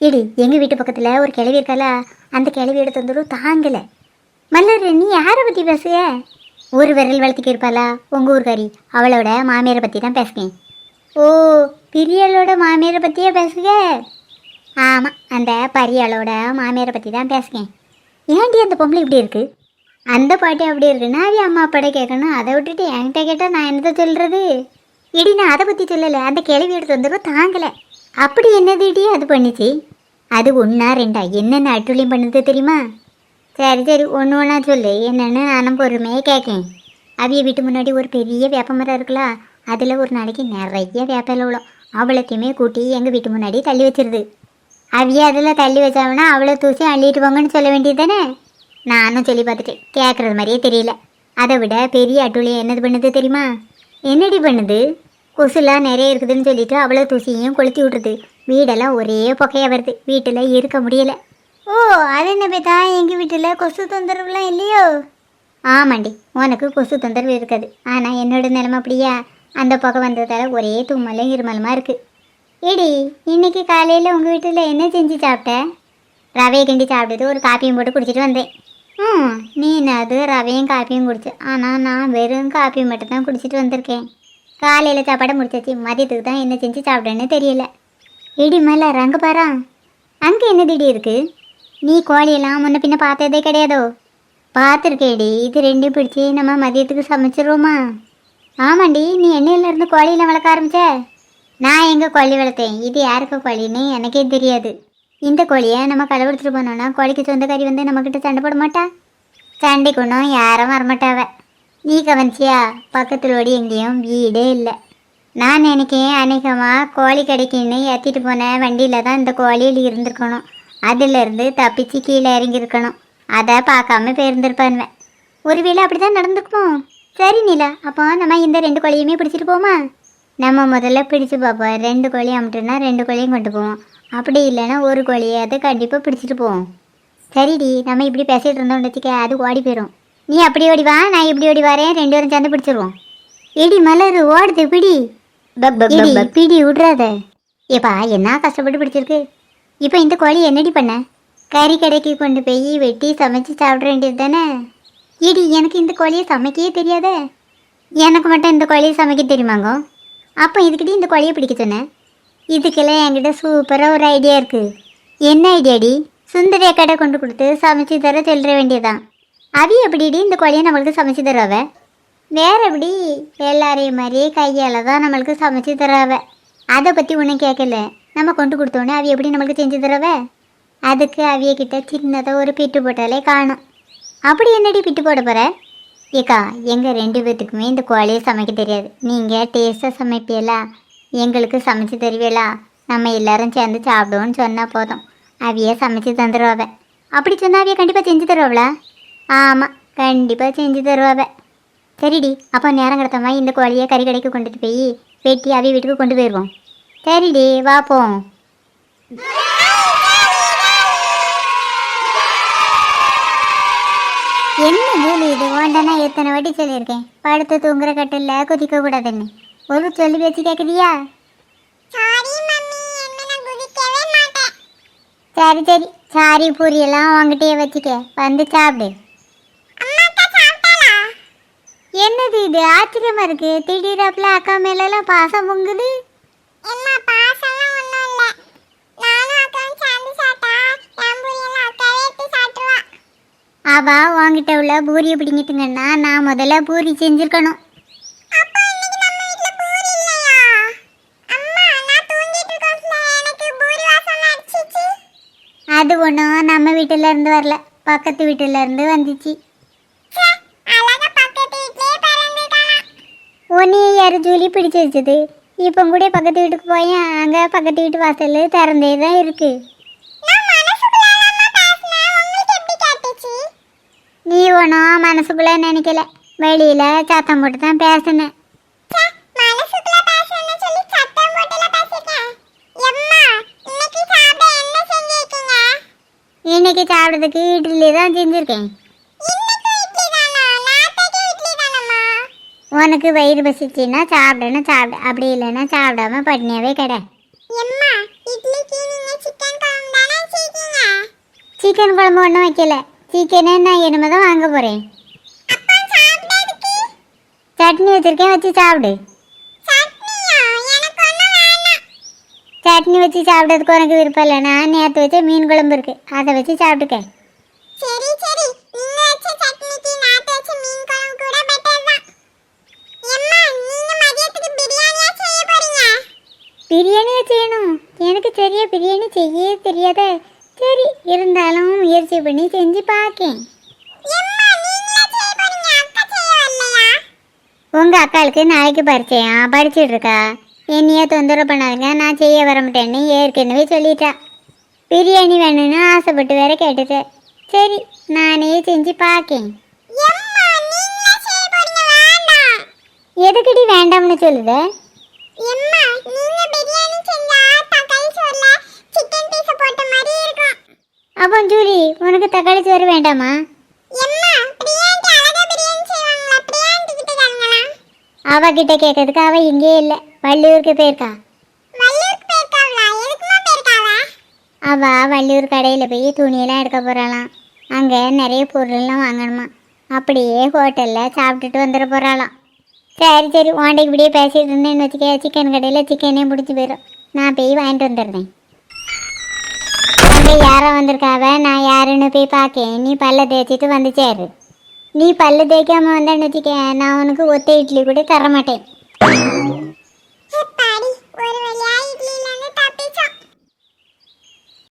இடி எங்கள் வீட்டு பக்கத்தில் ஒரு கிளவி இருக்கல அந்த கிளவி எடுத்து வந்துடும் தாங்கலை. மல்லர் நீ யாரை பற்றி பேசுக ஒரு விரல் வளர்த்துக்கு இருப்பாளா? உங்கள் ஊர்காரி அவளோட மாமியாரை பற்றி தான் பேசுகிறேன் ஓ பிரியலோட மாமியாரை பற்றியே பேசுக? ஆமாம் அந்த பரியாளோட மாமியாரை பற்றி தான் பேசுகிறேன் ஏன்டி அந்த பொம்பளை இப்படி இருக்குது அந்த பாட்டி அப்படி இருக்குன்னா அவ அம்மா அப்பாட கேட்கணும். அதை விட்டுட்டு என்கிட்ட கேட்டால் நான் என்னத்தை சொல்கிறது இடி நான் அதை பற்றி சொல்லலை. அந்த கிளவி எடுத்து வந்துடும் தாங்கலை. அப்படி என்னதுடி அது பண்ணிச்சு? அது ஒன்றா ரெண்டா? என்னென்ன அட்டுழியம் பண்ணுது தெரியுமா? சரி சரி ஒன்று ஒன்றா சொல்லு. என்னென்னு நானும் பொறுமையாக கேட்கேன் அவிய வீட்டு முன்னாடி ஒரு பெரிய வேப்ப மரம் இருக்குல்ல அதில் ஒரு நாளைக்கு நிறைய வேப்பல உள்ளோம் அவ்வளோத்தையுமே கூட்டி எங்கள் வீட்டு முன்னாடி தள்ளி வச்சிருது. அவிய அதில் தள்ளி வச்சாங்கன்னா அவ்வளோ தூசி அள்ளிட்டு போங்கன்னு சொல்ல வேண்டியது தானே? நானும் சொல்லி பார்த்துட்டேன். கேட்குறது மாதிரியே தெரியல. அதை விட பெரிய அட்டுழியம் என்னது பண்ணுது தெரியுமா? என்னடி பண்ணுது? கொசுலாம் நிறைய இருக்குதுன்னு சொல்லிட்டு அவ்வளோ தூசியையும் கொளுத்தி விட்ருது வீடெல்லாம் ஒரே புகையாக வருது. வீட்டில் இருக்க முடியல. ஓ அது என்ன பேத்தா? எங்கள் வீட்டில் கொசு தொந்தரவுலாம் இல்லையோ? ஆமாண்டி உனக்கு கொசு தொந்தரவு இருக்காது. ஆனால் என்னோட நிலைமை அப்படியா? அந்த புகை வந்ததால் ஒரே தும்மலும் இருமலுமா இருக்குது ஏடி இன்னைக்கு காலையில் உங்கள் வீட்டில் என்ன செஞ்சு சாப்பிட்ட? ரவையை கிண்டி சாப்பிட்டுட்டு ஒரு காப்பியும் போட்டு குடிச்சிட்டு வந்தேன். ம் நீ அது ரவையும் காப்பியும் குடிச்சு. ஆனால் நான் வெறும் காப்பி மட்டும் தான் குடிச்சிட்டு வந்திருக்கேன். காலையில் சாப்பாடை முடிச்சாச்சு மதியத்துக்கு தான் என்ன செஞ்சு சாப்பிட்றேன்னு தெரியல. இடி மேலே அங்கே பாரா. அங்கே என்ன திடி இருக்கு? நீ கோழியெல்லாம் முன்ன பின்ன பார்த்ததே கிடையாதோ? பார்த்துருக்கேடி இது ரெண்டையும் பிடிச்சி நம்ம மதியத்துக்கு சமைச்சிருவோமா? ஆமாண்டி நீ எண்ணெயிலேருந்து கோழியெல்லாம் வளர்க்க ஆரம்பிச்ச? நான் எங்கே கோழி வளர்த்தேன்? இது யாருக்கு கோழின்னு எனக்கே தெரியாது. இந்த கோழியை நம்ம கலவெடுத்துட்டு போனோன்னா கோழிக்கு சொந்த கறி வந்து நம்மக்கிட்ட சண்டை போட மாட்டா? சண்டைக்கு ஒன்றும் யாரும் வரமாட்டாவ. நீ கவனிச்சியா? பக்கத்தில் ஓடி எங்கேயும் வீடே இல்லை. நான் நினைக்கேன் அநேகமாக கோழி கடைக்குன்னு ஏற்றிட்டு போன வண்டியில் தான் இந்த கோழியில் இருந்திருக்கணும். அதிலிருந்து தப்பிச்சு கீழே இறங்கியிருக்கணும். அதை பார்க்காம போயிருந்திருப்பான்வேன் ஒருவேளை அப்படி தான் நடந்துக்குமோ? சரி நிலா அப்போ நம்ம இந்த ரெண்டு கோழியுமே பிடிச்சிட்டு போமா நம்ம முதல்ல பிடிச்சு பார்ப்போம். ரெண்டு கோழி அமுட்டுனா ரெண்டு கோழியும் கொண்டு போவோம். அப்படி இல்லைன்னா ஒரு கோழியை அதை கண்டிப்பாக பிடிச்சிட்டு போவோம். சரிடி நம்ம இப்படி பேசிட்டு இருந்தோம்னு வச்சுக்க அது ஓடி போயிடும் நீ அப்படி ஓடி வா நான் இப்படி ஓடி வரேன். ரெண்டு பேரும் சேர்ந்து பிடிச்சிருவோம். இடி மலர் ஓடுது பிடி. பிடி விட்றாத. ஏப்பா என்ன கஷ்டப்பட்டு பிடிச்சிருக்கு? இப்போ இந்த கோழி என்னடி பண்ண? கறி கடைக்கு கொண்டு போய் வெட்டி சமைச்சு சாப்பிட வேண்டியது தானே? இடி எனக்கு இந்த கோழியை சமைக்கவே தெரியாதே. எனக்கு மட்டும் இந்த கோழியை சமைக்க தெரியுமாங்க? அப்போ இதுக்கிட்டே இந்த கோழியை பிடிக்க சொன்னேன் இதுக்கெல்லாம் என்கிட்ட சூப்பராக ஒரு ஐடியா இருக்குது என்ன ஐடியாடி சுந்தரி கடை கொண்டு கொடுத்து சமைச்சு தர சொல்லிட வேண்டியதான் அவி எப்படிடி இந்த கோழியை நம்மளுக்கு சமைச்சு தருவ வேற எப்படி? எல்லாரையும் மாதிரியே கையால் தான் நம்மளுக்கு சமைச்சு தராவ அதை பற்றி ஒன்றும் கேட்கல நம்ம கொண்டு கொடுத்தோன்னே அவி எப்படி நம்மளுக்கு செஞ்சு தரவ அதுக்கு அவிய கிட்ட சின்னதாக ஒரு பிட்டு போட்டாலே காணும். அப்படி என்னடி பிட்டு போட போகிற ஏக்கா எங்கள் ரெண்டு பேர்த்துக்குமே இந்த கோழையை சமைக்க தெரியாது. நீங்கள் டேஸ்ட்டாக சமைப்பீங்களா எங்களுக்கு சமைச்சு தருவீங்களா நம்ம எல்லாரும் சேர்ந்து சாப்பிடுவோன்னு சொன்னால் போதும். அவியே சமைச்சு தந்துடுவாவ அப்படி சொன்னால் அவிய கண்டிப்பாக செஞ்சு தருவாங்களா ஆமாம் கண்டிப்பாக செஞ்சு தருவாவ. சரிடி அப்போ நேரம் கிடத்தமா இந்த கோழியை கறி கடைக்கு கொண்டுட்டு போய் வெட்டி அவிய வீட்டுக்கு கொண்டு போயிடுவோம் சரிடி வா என்ன வேலி இது? ஓண்டனா எத்தனை வாட்டி சொல்லியிருக்கேன்? படுத்து தூங்குற கட்டில் குதிக்க கூடாதுன்னு. ஒரு சொல்லி பேச்சு கேட்குறியா சரி சரி. சாரி பூரி எல்லாம் உங்ககிட்டயே வச்சுக்க. வந்து சாப்பிடு. என்னது இது? ஆச்சரியமா இருக்கு. திடீராப்புல அக்கா மேலெல்லாம் பாசம் பொங்குது. அவ உன்கிட்ட உள்ள பூரியை பிடிங்கிட்டுங்கன்னா நான் முதல்ல பூரி செஞ்சிருக்கணும். அது ஒன்றும் நம்ம வீட்டில இருந்து வரல. பக்கத்து வீட்டில இருந்து வந்துச்சு. உன்னையே யாரு ஜூலி பிடிச்சு வச்சது? இப்போ கூட பக்கத்து வீட்டுக்கு போய் அங்கே பக்கத்து வீட்டு வாசல் திறந்தே தான் இருக்கு. நீ ஒன்றும் மனசுக்குள்ள நினைக்கல. வெளியில சத்தம் போட்டு தான் பேசினேன். இன்னைக்கு சாப்பிட்றதுக்கு இட்லி தான் செஞ்சுருக்கேன். உனக்கு வயிறு பசிச்சுன்னா சாப்பிடனா சாப்பிடு. அப்படி இல்லைன்னா சாப்பிடாம பட்னியாவே கடை. சிக்கன் குழம்பு ஒன்றும் வைக்கல. சிக்கனே நான் இனிமே தான் வாங்க போகிறேன் சட்னி வச்சிருக்கேன் வச்சு சாப்பிடு. சட்னி வச்சு சாப்பிட்றதுக்கு உனக்கு விருப்பம் இல்லை. நான் நேற்று வச்ச மீன் குழம்பு இருக்கு. அதை வச்சு சாப்பிட்டுக்க. சரி சரி. நீங்க வச்ச சட்னிக்கு நான் வச்ச மீன் குழம்பு கூட பெட்டர் தான் எம்மா நீங்க மதியத்துக்கு பிரியாணியா செய்ய போறீங்க பிரியாணியை செய்யணும்? எனக்கு சரியா பிரியாணி செய்ய தெரியாத சரி இருந்தாலும் முயற்சி பண்ணி செஞ்சு பார்க்கேன் உங்கள் அக்காளுக்கு நாளைக்கு பரிச்சையா படிச்சிட்டு இருக்கா என்னையே தொந்தரவு பண்ணாதுங்க நான் செய்ய வர மாட்டேன்னு ஏற்கனவே சொல்லிட்டா. பிரியாணி வேணும்னு ஆசைப்பட்டு வேற கேட்டுட்டு. சரி நானே செஞ்சு பார்க்கேன் எதுக்குடி வேண்டாம்னு சொல்லுத? அப்போ ஜூலி உனக்கு தக்காளி சோறு வேண்டாமா? அவகிட்ட கேட்கறதுக்கு அவ இங்கே இல்லை. வள்ளியூருக்கு போயிருக்கா. அவ வள்ளியூர் கடையில் போய் துணியெல்லாம் எடுக்க போகிறாளாம் அங்கே நிறைய பொருள்லாம் வாங்கணுமா. அப்படியே ஹோட்டலில் சாப்பிட்டுட்டு வந்துட போகிறாளாம் சரி சரி உன்டைக்கு இப்படியே பேசிட்டு இருந்தேன்னு வச்சுக்க சிக்கன் கடையில் சிக்கனே பிடிச்சி போயிடும் நான் போய் வாங்கிட்டு வந்துடுறேன். யாரோ வந்திருக்காவ? நான் யாருன்னு போய் பார்க்கேன். நீ பல்ல தேய்ச்சிட்டு வந்து சேரு. நீ பல்ல தேய்க்காம வந்தேன்னு வச்சுக்க நான் உனக்கு ஒத்த இட்லி கூட தர மாட்டேன்